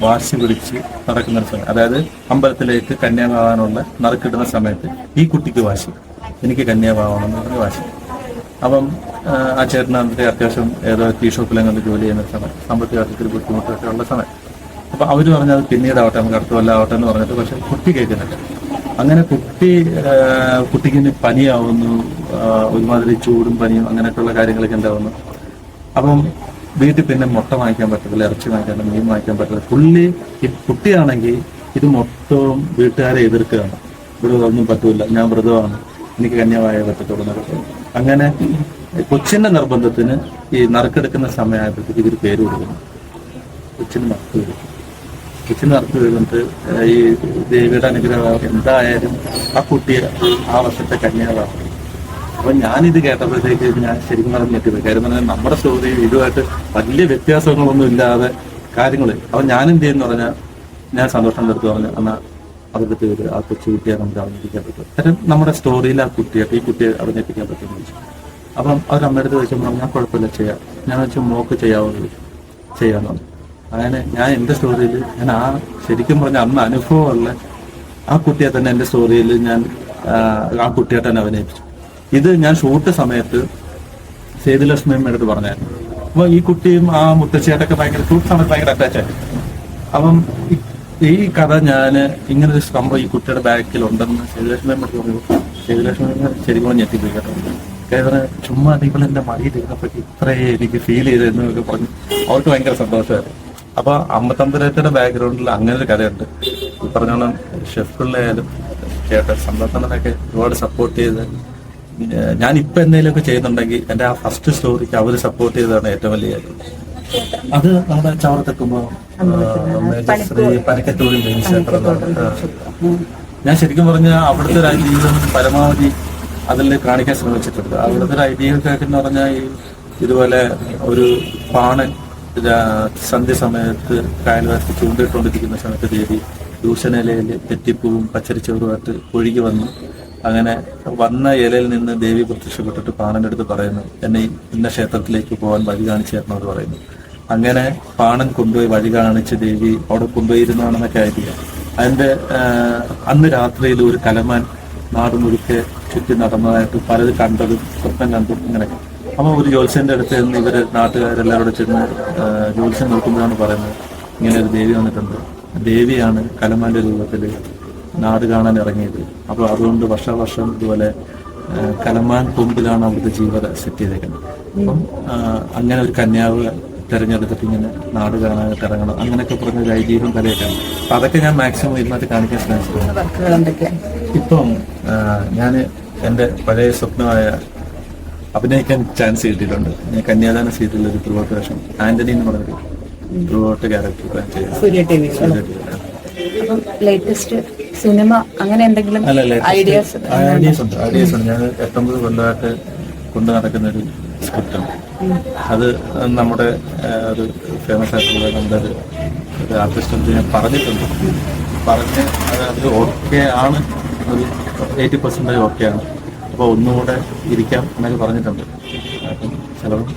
വാശി പിടിച്ച് നടക്കുന്ന ഒരു സമയം അതായത് അമ്പലത്തിലേക്ക് കന്യാവാകാനുള്ള നറുക്കിടുന്ന സമയത്ത് ഈ കുട്ടിക്ക് വാശി എനിക്ക് കന്യാവാകണമെന്ന് പറഞ്ഞ വാശി. അപ്പം ആ, ചേട്ടനാണെങ്കിൽ അത്യാവശ്യം ഏതോ ടീ ഷോപ്പിലെങ്ങാണ്ട് ജോലി ചെയ്യുന്ന സമയം സാമ്പത്തിക കാര്യത്തിൽ ബുദ്ധിമുട്ടൊക്കെ ഉള്ള സമയം. അപ്പൊ അവർ പറഞ്ഞത് പിന്നീടാവട്ടെ നമുക്ക് അടുത്ത കൊല്ലം ആവട്ടെ എന്ന് പറഞ്ഞിട്ട് പക്ഷെ കുട്ടി കേൾക്കുന്നില്ല. അങ്ങനെ കുട്ടി ആ, കുട്ടിക്ക് ഇനി പനിയാവുന്നു ഒരുമാതിരി ചൂടും പനിയും അങ്ങനെയൊക്കെയുള്ള കാര്യങ്ങളൊക്കെ ഉണ്ടാവുന്നു. അപ്പം വീട്ടിൽ പിന്നെ മുട്ട വാങ്ങിക്കാൻ പറ്റത്തില്ല ഇറച്ചി വാങ്ങിക്കാൻ മീൻ വാങ്ങിക്കാൻ പറ്റില്ല പുള്ളി ഈ കുട്ടിയാണെങ്കിൽ ഇത് മൊത്തവും വീട്ടുകാരെ എതിർക്കുകയാണ്. ഇവിടെ ഒന്നും പറ്റൂല ഞാൻ വ്രതമാണ് എനിക്ക് കന്യാവായ പറ്റത്തുള്ളൂ എന്നൊക്കെ. അങ്ങനെ കൊച്ചിന്റെ നിർബന്ധത്തിന് ഈ നറുക്കെടുക്കുന്ന സമയമായപ്പോഴത്തേക്ക് ഇതൊരു പേര് കൊടുക്കുന്നു. കൊച്ചിന് മക്കൾ വരും കൊച്ചിന് വർക്ക് ചെയ്തുകൊണ്ട് ഈ ദേവിയുടെ അനുഗ്രഹം എന്തായാലും ആ കുട്ടിയെ ആ വർഷത്തെ കന്യാവാണ്. അപ്പൊ ഞാനിത് കേട്ടപ്പോഴത്തേക്ക് ഞാൻ ശരിക്കും പറഞ്ഞ് ഞെട്ടിപ്പോയി. കാര്യം പറഞ്ഞാൽ നമ്മുടെ സ്റ്റോറി ഇതുമായിട്ട് വലിയ വ്യത്യാസങ്ങളൊന്നും ഇല്ലാതെ കാര്യങ്ങൾ അപ്പൊ ഞാൻ എന്ത് ചെയ്യുന്നു പറഞ്ഞാൽ ഞാൻ സന്തോഷം എടുത്ത് പറഞ്ഞു എന്നാ അവരുടെ പേര് ആ കൊച്ചു കുട്ടിയെ നമുക്ക് അവതരിപ്പിക്കാൻ പറ്റും. കാര്യം നമ്മുടെ സ്റ്റോറിയിൽ ആ കുട്ടിയെ ഈ കുട്ടിയെ അവതരിപ്പിക്കാൻ പറ്റും ചോദിച്ചു. അപ്പം അവരമ്മയുടെ ചോദിച്ചപ്പോൾ ഞാൻ കുഴപ്പമില്ല ചെയ്യാം. ഞാൻ വെച്ചാൽ മോക്ക് ചെയ്യാവുന്നത്. പറഞ്ഞു. അങ്ങനെ ഞാൻ എന്റെ സ്റ്റോറിയിൽ ഞാൻ ആ ശരിക്കും പറഞ്ഞ അന്ന് അനുഭവമുള്ള ആ കുട്ടിയെ തന്നെ എന്റെ സ്റ്റോറിയിൽ ഞാൻ ആ, കുട്ടിയെ തന്നെ അഭിനയിപ്പിച്ചു. ഇത് ഞാൻ ഷൂട്ട് സമയത്ത് സേതുലക്ഷ്മി അമ്മയുടെ പറഞ്ഞായിരുന്നു. അപ്പൊ ഈ കുട്ടിയും ആ മുത്തശ്ശിയായിട്ടൊക്കെ ഭയങ്കര ഷൂട്ട് സമയത്ത് ഭയങ്കര അറ്റാച്ച് ആയി അപ്പം ഈ- കഥ ഞാൻ ഇങ്ങനെ ഒരു സംഭവം ഈ കുട്ടിയുടെ ബാക്കിൽ ഉണ്ടെന്ന് സേതുലക്ഷ്മി അമ്മ പറഞ്ഞു സേതുലക്ഷ്മി ശരിക്കും ഞെട്ടിപ്പോയി കേട്ടോ. കാരണം ചുമ്മാ നിങ്ങൾ എന്റെ മടിയിൽ ഇതിനെപ്പറ്റി ഇത്രയേ എനിക്ക് ഫീൽ ചെയ്തെന്നൊക്കെ പറഞ്ഞു അവർക്ക് ഭയങ്കര സന്തോഷമായിരുന്നു. അപ്പൊ അമ്മത്തമ്പുരത്തിന്റെ ബാക്ക്ഗ്രൗണ്ടിൽ അങ്ങനെ ഒരു കഥയുണ്ട്. ഈ പറഞ്ഞോളം ഷെഫുള്ളയായാലും ചേട്ടൻ സന്തോഷനൊക്കെ ഒരുപാട് സപ്പോർട്ട് ചെയ്ത് ഞാൻ ഇപ്പൊ എന്തെങ്കിലുമൊക്കെ ചെയ്യുന്നുണ്ടെങ്കിൽ എന്റെ ആ ഫസ്റ്റ് സ്റ്റോറിക്ക് അവർ സപ്പോർട്ട് ചെയ്തതാണ് ഏറ്റവും വലിയ കാര്യം. അത് നമ്മുടെ പറഞ്ഞ, ആ. ഞാൻ ശരിക്കും പറഞ്ഞ അവിടുത്തെ ഒരു ഐതിഹ്യം പരമാവധി അതിൽ കാണിക്കാൻ ശ്രമിച്ചിട്ടുണ്ട്. അവിടുത്തെ ഒരു ഐതിഹ്യം എന്ന് പറഞ്ഞാൽ ഈ ഇതുപോലെ ഒരു പാണൻ രാ- സന്ധ്യ സമയത്ത് കായൽവാസി ചൂണ്ടിട്ടുകൊണ്ടിരിക്കുന്ന സമയത്ത് ദേവി ദൂഷണിലയിൽ തെറ്റിപ്പൂവും പച്ചരിച്ചോറുമായിട്ട് ഒഴുകി വന്നു. അങ്ങനെ വന്ന ഇലയിൽ നിന്ന് ദേവി പ്രത്യക്ഷപ്പെട്ടിട്ട് പാണന്റെ അടുത്ത് പറയുന്നു എന്നെ ഇന്ന ക്ഷേത്രത്തിലേക്ക് പോകാൻ വഴി കാണിച്ചു തരണമെന്ന് പറയുന്നു. അങ്ങനെ പാണൻ കൊണ്ടുപോയി വഴി കാണിച്ച് ദേവി അവിടെ കൊണ്ടുപോയിരുന്നാണെന്നൊക്കെ ആയിരിക്കും. അതിന്റെ അന്ന് രാത്രിയിൽ ഒരു കലമാൻ നാട് മുഴുക്കെ ചുറ്റി നടന്നതായിട്ട് പലത് കണ്ടതും സ്വപ്നം കണ്ടും ഇങ്ങനെയൊക്കെ അപ്പൊ ഒരു ജ്യോത്സ്യന്റെ അടുത്ത് നിന്ന് ഇവർ നാട്ടുകാരെല്ലാവരോട് ചെന്ന് ജോത്സ്യം ജ്യോത്സ്യം നോക്കുമ്പോഴാണ് പറയുന്നത് ഇങ്ങനെ ഒരു ദേവി വന്നിട്ടുണ്ട്. ദേവിയാണ് കലമാന്റെ രൂപത്തിൽ നാട് കാണാൻ ഇറങ്ങിയത്. അപ്പോൾ അതുകൊണ്ട് വർഷാവർഷം ഇതുപോലെ കലമാൻ കൊമ്പിലാണ് അവിടുത്തെ ജീവിത സെറ്റ് ചെയ്തേക്കുന്നത്. അപ്പം അങ്ങനെ ഒരു കന്യാവ് തിരഞ്ഞെടുത്തിട്ട് ഇങ്ങനെ നാട് കാണാനായിട്ട് ഇറങ്ങണം. അങ്ങനെയൊക്കെ പറഞ്ഞ ഒരു ഐതിഹ്യം കലയൊക്കെ അപ്പം അതൊക്കെ ഞാൻ മാക്സിമം ഇതിനകത്ത് കാണിക്കാൻ ശ്രമിച്ചിട്ടുണ്ട്. ഇപ്പം ഞാൻ എന്റെ പഴയ സ്വപ്നമായ അഭിനയിക്കാൻ ചാൻസ് കിട്ടിയിട്ടുണ്ട്. ഞാൻ കന്യാദാന സീരിയലിൽ ഒരു ത്രുവോട്ട് വേഷം. ആന്റണി എന്ന് പറഞ്ഞൊരു ത്രുവോട്ട് ക്യാരക്ടർ ലേറ്റസ്റ്റ് സിനിമ അങ്ങനെ എന്തെങ്കിലും ഐഡിയാസ് ഐഡിയാസ് ഐഡിയസ് ഉണ്ട്? ഐഡിയസ് ഉണ്ട്. ഞാൻ എട്ടൊമ്പത് കൊല്ലമായിട്ട് കൊണ്ടു നടക്കുന്ന ഒരു സ്ക്രിപ്റ്റാണ് അത് നമ്മുടെ ഒരു ഫേമസ് ആയിട്ടുള്ള നമ്മുടെ ഒരു ആർട്ടിസ്റ്റ് ഞാൻ പറഞ്ഞിട്ടുണ്ട്. പറഞ്ഞ് അത് ഓക്കെ ആണ്. ഒരു എയ്റ്റി പെർസെന്റേജ് ഓക്കെ ആണ്. അപ്പോൾ ഒന്നുകൂടെ ഇരിക്കാം എന്നൊക്കെ പറഞ്ഞിട്ടുണ്ട്.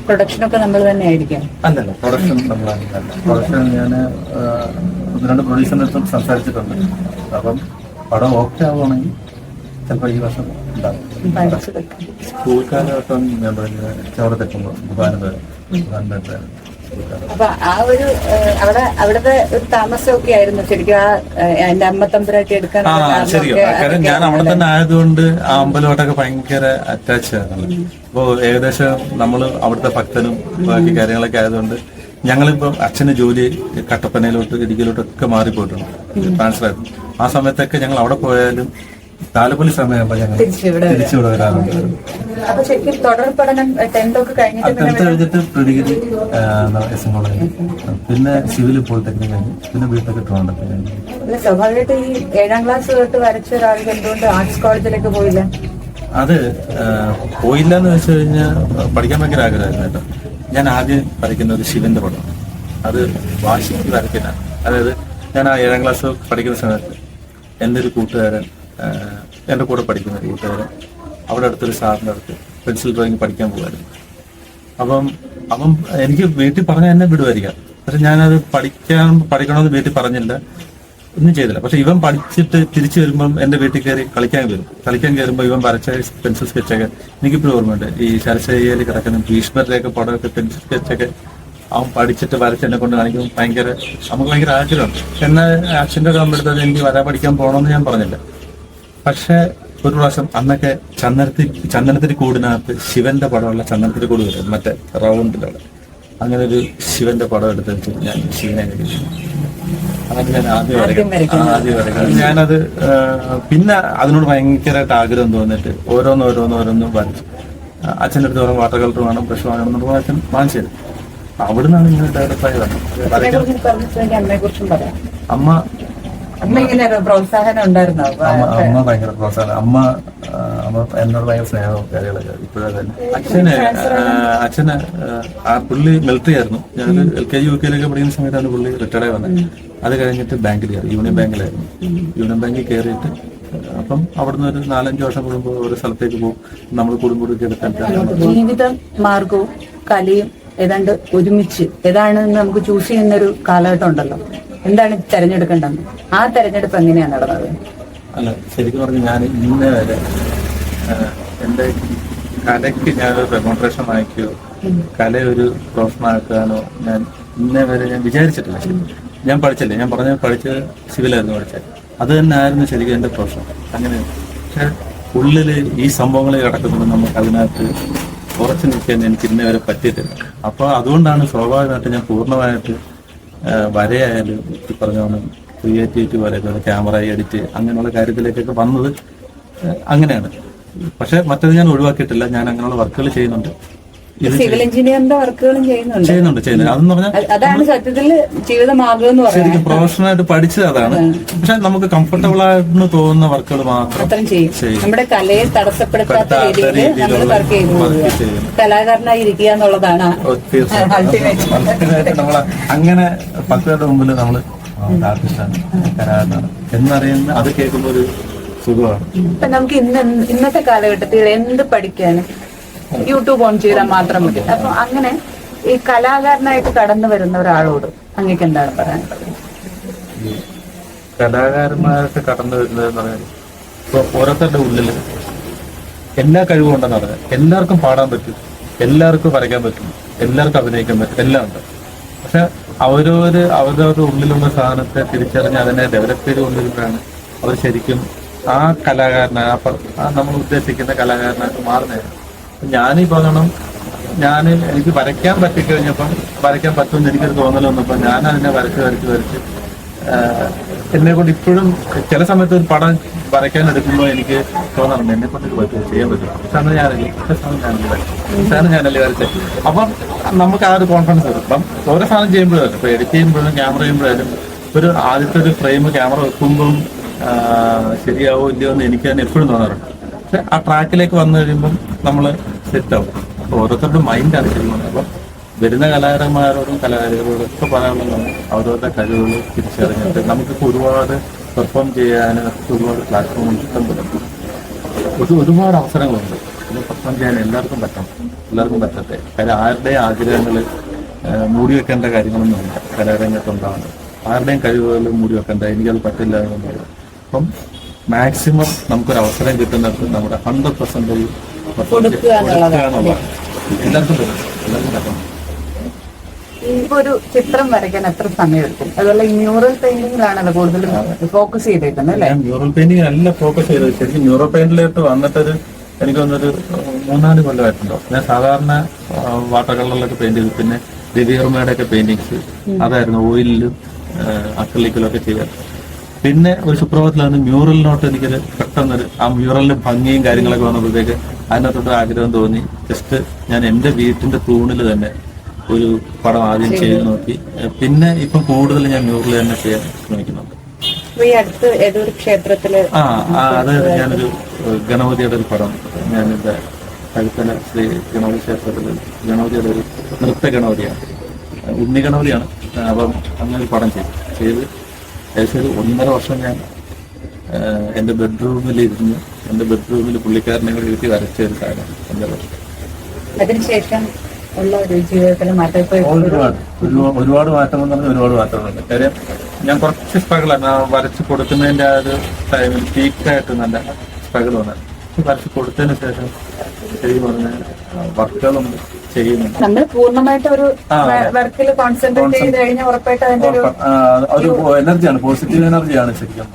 പ്രൊഡക്ഷനൊക്കെ നമ്മൾ തന്നെ ആയിരിക്കാം. അല്ലല്ല പ്രൊഡക്ഷൻ നമ്മളാണ്. പ്രൊഡക്ഷൻ ഞാൻ ഒന്ന് രണ്ട് പ്രൊഡ്യൂസറിനടുത്തും സംസാരിച്ചിട്ടുണ്ട്. അപ്പം പടം ഓക്കെ ആവുകയാണെങ്കിൽ ചിലപ്പോൾ ഈ വർഷം ഉണ്ടാവും. സ്കൂൾ കാലഘട്ടം ഞാൻ പറഞ്ഞ ചവറത്തെക്കുമ്പോൾ ദുബാനത് ദുബാനിലെ അപ്പൊ ആ ഒരു അവിടെ അവിടുത്തെ ഒരു താമസമൊക്കെ ആയിരുന്നു ശരിക്കും ആ എന്റെ അമ്മ തമ്പുരാട്ടി എടുക്കാൻ കാരണം ഞാൻ അവിടെ തന്നെ ആയതുകൊണ്ട് ആ അമ്പലമായിട്ടൊക്കെ ഭയങ്കര അറ്റാച്ച് ആയിരുന്നു. അപ്പോ ഏകദേശം നമ്മൾ അവിടുത്തെ ഭക്തനും ബാക്കി കാര്യങ്ങളൊക്കെ ആയതുകൊണ്ട് ഞങ്ങളിപ്പോ അച്ഛന് ജോലി കട്ടപ്പനയിലോട്ട് ഇടുക്കിയിലോട്ടൊക്കെ മാറിപ്പോയിട്ടുണ്ട്. ട്രാൻസ്ഫർ ആയിരുന്നു. ആ സമയത്തൊക്കെ ഞങ്ങൾ അവിടെ പോയാലും താലപ്പൊലി സമയമാകുമ്പോൾ ഞങ്ങൾ തിരിച്ചിവിടെ വരാറുണ്ട്. ടെൻത്ത് കഴിഞ്ഞിട്ട് പ്രിഡിഗ്രി എസ് എൻ കോളേജ്. പിന്നെ സിവിൽ പോളിടെക്നിക് കഴിഞ്ഞു പിന്നെ ബിടെക് ട്രിവാൻഡ്രത്ത് കഴിഞ്ഞു. സ്വാഭാവികമായിട്ട് ഈ ഏഴാം ക്ലാസ് തൊട്ട് വരച്ച ഒരാൾക്ക് എന്തുകൊണ്ട് ആർട്സ് കോളേജിലേക്ക് പോയില്ല? അത് പോയില്ല എന്ന് വെച്ച് കഴിഞ്ഞാൽ പഠിക്കാൻ ഭയങ്കര ആഗ്രഹമായിരുന്നു കേട്ടോ. ഞാൻ ആദ്യം പഠിക്കുന്ന ഒരു ശിവന്റെ പടം. അത് വാശിക്ക് വരയ്ക്കുന്ന അതായത് ഞാൻ ആ ഏഴാം ക്ലാസ് പഠിക്കുന്ന സമയത്ത് എന്റെ ഒരു കൂട്ടുകാരൻ എന്റെ കൂടെ പഠിക്കുന്ന ഒരു കൂട്ടുകാരൻ. അവിടെ അടുത്തൊരു സാറിന്റെ അടുത്ത് പെൻസിൽ ഡ്രോയിങ് പഠിക്കാൻ പോകുമായിരുന്നു. അപ്പം അപ്പം എനിക്ക് വീട്ടിൽ പറഞ്ഞാൽ എന്നെ വിടുമായിരിക്കാം. പക്ഷെ ഞാനത് പഠിക്കാൻ പഠിക്കണമെന്ന് വീട്ടിൽ പറഞ്ഞില്ല. ഒന്നും ചെയ്തില്ല. പക്ഷെ ഇവൻ പഠിച്ചിട്ട് തിരിച്ചു വരുമ്പം എന്റെ വീട്ടിൽ കയറി കളിക്കാൻ വരും. കളിക്കാൻ കയറുമ്പോൾ ഇവൻ വരച്ച പെൻസിൽ സ്കെച്ചൊക്കെ എനിക്കിപ്പോഴും ഓർമ്മയുണ്ട്. ഈ ശരശയ്യയിൽ കിടക്കുന്ന ഭീഷ്മരുടെയൊക്കെ പടമൊക്കെ പെൻസിൽ സ്കെച്ചൊക്കെ അവൻ പഠിച്ചിട്ട് വരച്ച് എന്നെ കൊണ്ട് കാണിക്കും ഭയങ്കര നമുക്ക് ഭയങ്കര ആഗ്രഹമാണ് എന്നാൽ അച്ഛന്റെ കാണുമ്പോഴത്തേക്ക് എനിക്ക് വരാൻ പഠിക്കാൻ പോകണമെന്ന് ഞാൻ പറഞ്ഞില്ല. പക്ഷെ ഒരു പ്രാവശ്യം അന്നൊക്കെ ചന്ദനത്തിൽ ചന്ദനത്തിരി കൂടിനകത്ത് ശിവന്റെ പടമുള്ള ചന്ദനത്തിരി കൂട് വരും. മറ്റേ റൗണ്ടിലുള്ള അങ്ങനെ ഒരു ശിവന്റെ പടം എടുത്ത് ഞാൻ ശിവനെ കഴിച്ചു അങ്ങനെ ഞാൻ ആദ്യം ഞാനത് പിന്നെ അതിനോട് ഭയങ്കരമായിട്ട് ആഗ്രഹം തോന്നിട്ട് ഓരോന്ന് ഓരോന്ന് ഓരോന്നും വരച്ചു. അച്ഛന്റെ അടുത്ത് ഓരോ വാട്ടർ കളർ വേണം ബ്രഷ് വേണം എന്ന് പറഞ്ഞാൽ അച്ഛൻ വാങ്ങിച്ചു തരും. അവിടുന്നാണ് ഇങ്ങനെ ഡെവലപ്പായി വന്നത്. അമ്മ പ്രോത്സാഹനം ഉണ്ടായിരുന്നോ? അമ്മ ഭയങ്കര പ്രോത്സാഹനം. അമ്മ അമ്മ എന്നോട് ഭയങ്കര സ്നേഹവും കാര്യങ്ങളൊക്കെ ഇപ്പോഴേ തന്നെ. അച്ഛന് അച്ഛന് ആ, പുള്ളി മിലിറ്ററി ആയിരുന്നു. ഞാൻ എൽ കെ ജി യു കെയിലൊക്കെ പഠിക്കുന്ന സമയത്താണ് പുള്ളി റിട്ടയർഡായി വന്നത്. അത് കഴിഞ്ഞിട്ട് ബാങ്കിൽ കയറി യൂണിയൻ ബാങ്കിലായിരുന്നു. യൂണിയൻ ബാങ്കിൽ കയറിയിട്ട് അപ്പം അവിടുന്ന് ഒരു നാലഞ്ച് വർഷം കൂടുമ്പോൾ ഒരു സ്ഥലത്തേക്ക് പോകും. നമ്മൾ കുടുംബമൊക്കെ എടുക്കാൻ ജീവിതം മാർഗവും കലയും ഏതാണ്ട് ഒരുമിച്ച് ഏതാണ് നമുക്ക് ചൂസ് ചെയ്യുന്ന ഒരു കാലഘട്ടം ഉണ്ടല്ലോ. എന്താണ് തെരഞ്ഞെടുക്കേണ്ടത് ആ തെരഞ്ഞെടുപ്പ് എങ്ങനെയാണ് നടന്നത്? അല്ല ശരിക്കും പറഞ്ഞു ഞാൻ ഇന്നേ വരെ എന്റെ എന്റെ കലയ്ക്ക് ഞാനൊരു റെമോൺട്രേഷൻ വാങ്ങിക്കുകയോ കല ഒരു പ്രൊഫഷനാക്കാനോ ഞാൻ ഇന്നേ വരെ ഞാൻ വിചാരിച്ചിട്ടില്ല. ഞാൻ പഠിച്ചില്ലേ. ഞാൻ പറഞ്ഞ പഠിച്ച് സിവിലായിരുന്നു പഠിച്ചത്. അത് തന്നെ ആയിരുന്നു ശരിക്കും എന്റെ പ്രൊഫഷൻ അങ്ങനെ പക്ഷെ ഉള്ളിൽ ഈ സംഭവങ്ങൾ കിടക്കുമ്പോൾ നമുക്ക് അതിനകത്ത് ഉറച്ചു നിൽക്കാൻ എനിക്ക് ഇന്നേ വരെ പറ്റിയിട്ടില്ല. അപ്പോൾ അതുകൊണ്ടാണ് സ്വാഭാവികമായിട്ട് ഞാൻ പൂർണമായിട്ട് വരയായാലും ഈ പറഞ്ഞ പോലെ ക്രിയേറ്റിവിറ്റി പോലെ ക്യാമറ എഡിറ്റ് അങ്ങനെയുള്ള കാര്യത്തിലേക്കൊക്കെ വന്നത് അങ്ങനെയാണ്. പക്ഷെ മറ്റത് ഞാൻ ഒഴിവാക്കിയിട്ടില്ല. ഞാൻ അങ്ങനെയുള്ള വർക്കുകൾ ചെയ്യുന്നുണ്ട്. സിവിൽ എഞ്ചിനീയറിന്റെ വർക്കുകളും ചെയ്യുന്നുണ്ട്. ചെയ്യുന്നുണ്ട് ചെയ്യുന്നുണ്ട്. അതെന്ന് പറഞ്ഞാൽ അതാണ് സത്യത്തിൽ ജീവിതമാർഗം എന്ന് പറയുന്നത് പ്രൊഫഷണലായിട്ട് പഠിച്ചത് അതാണ്. പക്ഷെ നമുക്ക് കംഫർട്ടബിൾ ആയിട്ട് തോന്നുന്ന വർക്കുകൾ മാത്രം അത്രയും ചെയ്യും. നമ്മുടെ കലയെ തടസ്സപ്പെടുത്താത്ത പെടുത്താത്ത രീതിയിൽ നമ്മൾ വർക്ക്. കലാകാരനായി ഇരിക്കുക എന്നുള്ളതാണ് നമ്മൾ അങ്ങനെ പേരുടെ മുമ്പിൽ ആർട്ടിസ്റ്റാണ് കലാകാരനാണ് എന്നറിയുന്ന അത് കേൾക്കുമ്പോൾ ഒരു സുഖമാണ്. നമുക്ക് ഇന്ന് ഇന്നത്തെ കാലഘട്ടത്തിൽ എന്ത് പഠിക്കാനും യൂട്യൂബ് ഓൺ ചെയ്താൽ മാത്രം മതി. അപ്പൊ അങ്ങനെ ഈ കലാകാരനായിട്ട് കടന്നു വരുന്ന ഒരാളോട് അങ്ങേക്ക് എന്താണ് പറയാനുള്ളത്? കലാകാരന്മാരായിട്ട് കടന്നു വരുന്നത് എന്ന് പറഞ്ഞാൽ ഓരോരുത്തരുടെ ഉള്ളിൽ എല്ലാ കഴിവും ഉണ്ടെന്ന് പറഞ്ഞാൽ എല്ലാവർക്കും പാടാൻ പറ്റും. എല്ലാവർക്കും വരയ്ക്കാൻ പറ്റും. എല്ലാവർക്കും അഭിനയിക്കാൻ പറ്റും. എല്ലാം ഉണ്ട്. പക്ഷെ അവരവര് അവരവരുടെ ഉള്ളിലുള്ള സാധനത്തെ തിരിച്ചറിഞ്ഞ് അതിനെ ഡെവലപ്പ് ചെയ്ത് കൊണ്ടിരുമ്പോഴാണ് അവർ ശരിക്കും ആ കലാകാരനായ നമ്മൾ ഉദ്ദേശിക്കുന്ന കലാകാരനായിട്ട് മാറുന്നത്. ഞാനീ കാണും ഞാൻ എനിക്ക് വരയ്ക്കാൻ പറ്റിക്കഴിഞ്ഞപ്പം വരയ്ക്കാൻ പറ്റുമെന്ന് എനിക്കൊരു തോന്നൽ വന്നപ്പോൾ ഞാൻ അതിനെ വരച്ച് വരച്ച് വരച്ച് എന്നെ കൊണ്ട് ഇപ്പോഴും ചില സമയത്ത് ഒരു പടം വരയ്ക്കാൻ എടുക്കുമ്പോൾ എനിക്ക് തോന്നാറുണ്ട് എന്നെ കൊണ്ട് പറ്റും ചെയ്യാൻ പറ്റും. സാറിന് ഞാനല്ലേ സാറിന് ഞാനല്ലേ വരച്ചു സാധനം ഞാനല്ലേ വരച്ചത്? അപ്പം നമുക്ക് ആ ഒരു കോൺഫിഡൻസ് വരും. അപ്പം ഓരോ സാധനം ചെയ്യുമ്പോഴും ഇപ്പൊ എഡിറ്റ് ചെയ്യുമ്പോഴും ക്യാമറ ചെയ്യുമ്പോഴായാലും ഒരു ആദ്യത്തെ ഒരു ഫ്രെയിം ക്യാമറ വെക്കുമ്പം ശരിയാവോ ഇല്ലയോ എന്ന് എനിക്ക് തന്നെ എപ്പോഴും തോന്നാറുണ്ട്. പക്ഷെ ആ ട്രാക്കിലേക്ക് വന്നു കഴിയുമ്പം നമ്മൾ സെറ്റ് ആവും. അപ്പൊ ഓരോരുത്തരുടെ മൈൻഡാണ് ശരിക്കും അപ്പം വരുന്ന കലാകാരന്മാരോടും കലാകാരികളോടും ഒക്കെ പറയാനുള്ളതാണ് അവരവരുടെ കഴിവുകൾ തിരിച്ചറിഞ്ഞിട്ട് നമുക്കിപ്പോൾ ഒരുപാട് പെർഫോം ചെയ്യാൻ ഒരുപാട് പ്ലാറ്റ്ഫോം ഇഷ്ടം പറ്റും. ഒരു ഒരുപാട് അവസരങ്ങളുണ്ട്. ഇത് പെർഫോം ചെയ്യാൻ എല്ലാവർക്കും പറ്റണം എല്ലാവർക്കും പറ്റട്ടെ. കാര്യം ആരുടെയും ആഗ്രഹങ്ങൾ മൂടി വെക്കേണ്ട കാര്യങ്ങളൊന്നുമില്ല കലാരംഗത്തുണ്ടാവുന്നത് ആരുടെയും കഴിവുകൾ മൂടി വെക്കേണ്ട. എനിക്കത് പറ്റില്ല എന്നുള്ളത് അപ്പം മാക്സിമം നമുക്കൊരു അവസരം കിട്ടുന്നിടത്ത് നമ്മുടെ ഹൺഡ്രഡ് പെർസെന്റേജ് കൊടുക്കുക എന്നുള്ളതാണ്. എല്ലാവർക്കും എല്ലാവർക്കും ഇപ്പൊ ഒരു ചിത്രം വരയ്ക്കാൻ എത്ര സമയം എടുക്കും അതുപോലെ ഈ മ്യൂറൽ പെയിന്റിങ്ങിലാണല്ലോ കൂടുതലും ഫോക്കസ് ചെയ്തേക്കുന്നത് അല്ലെ? മ്യൂറൽ പെയിന്റിംഗ് അല്ല ഫോക്കസ് ചെയ്തത്. ശരിക്കും മ്യൂറൽ പെയിന്റിലോട്ട് വന്നിട്ടൊരു എനിക്ക് തോന്നുന്നൊരു മൂന്നാൽ കൊല്ലമായിട്ടുണ്ടോ. ഞാൻ സാധാരണ വാട്ടർ കളറിലൊക്കെ പെയിന്റ് ചെയ്തു പിന്നെ ദിവ്യർമ്മയുടെ ഒക്കെ പെയിന്റിങ്സ് അതായിരുന്നു ഓയിലിലും അക്രലിക്കിലും ഒക്കെ ചെയ്യാറ് പിന്നെ ഒരു സുപ്രഭാതത്തിലാണ് മ്യൂറലിനോട്ട് എനിക്കൊരു പെട്ടെന്നൊരു ആ മ്യൂറലിന്റെ ഭംഗിയും കാര്യങ്ങളൊക്കെ വന്നപ്പോഴത്തേക്ക് അതിനകത്തോട്ട് ആഗ്രഹം തോന്നി. ജസ്റ്റ് ഞാൻ എന്റെ വീട്ടിന്റെ തൂണിൽ തന്നെ ഒരു പടം ആദ്യം ചെയ്ത് നോക്കി. പിന്നെ ഇപ്പം കൂടുതൽ ഞാൻ മ്യൂറൽ തന്നെ ചെയ്യാൻ ശ്രമിക്കുന്നുണ്ട്. ക്ഷേത്രത്തിൽ ആ അതായത് അത് ഞാനൊരു ഗണപതിയുടെ ഒരു പടം ഞാൻ എന്റെ കഴുത്തല ശ്രീ ഗണപതി ക്ഷേത്രത്തിൽ ഗണപതിയുടെ ഒരു നൃത്ത ഗണപതിയാണ്. ഉണ്ണി ഗണപതിയാണ്. അപ്പം അങ്ങനെ ഒരു പടം ചെയ്തു. ചെയ്ത് ഏകദേശം ഒരു ഒന്നര വർഷം ഞാൻ എന്റെ ബെഡ്റൂമിൽ ഇരുന്ന് എന്റെ ബെഡ്റൂമിൽ പുള്ളിക്കാരനെ കൂടി ഇരുത്തി വരച്ച ഒരു സാധനം ഒന്നര വർഷം. അതിനുശേഷം ഉള്ള ഒരു ജീവിതത്തിലെ മാറ്റം ഇപ്പൊ ഒരുപാട് ഒരുപാട് ഒരുപാട് മാറ്റം എന്ന് പറഞ്ഞാൽ ഒരുപാട് മാറ്റങ്ങളുണ്ട്. കാര്യം ഞാൻ കുറച്ച് സ്ട്രഗിളാണ്. ആ വരച്ച് കൊടുക്കുന്നതിന്റെ ആ ഒരു ടൈമിൽ പീക്കായിട്ട് നല്ല സ്ട്രഗിൾ വന്നത് വരച്ച് കൊടുത്തതിന് ശേഷം ശരി പറഞ്ഞ വർക്കുകളും ചെയ്യുന്നുണ്ട്. നമ്മൾ പൂർണമായിട്ട് ഒരു വർക്കിൽ കോൺസെൻട്രേറ്റ് ചെയ്ത് കഴിഞ്ഞാൽ ഉറപ്പായിട്ട് അതിന്റെ ഒരു ഒരു എനർജിയാണ് പോസിറ്റീവ് എനർജിയാണ് ശരിക്കും.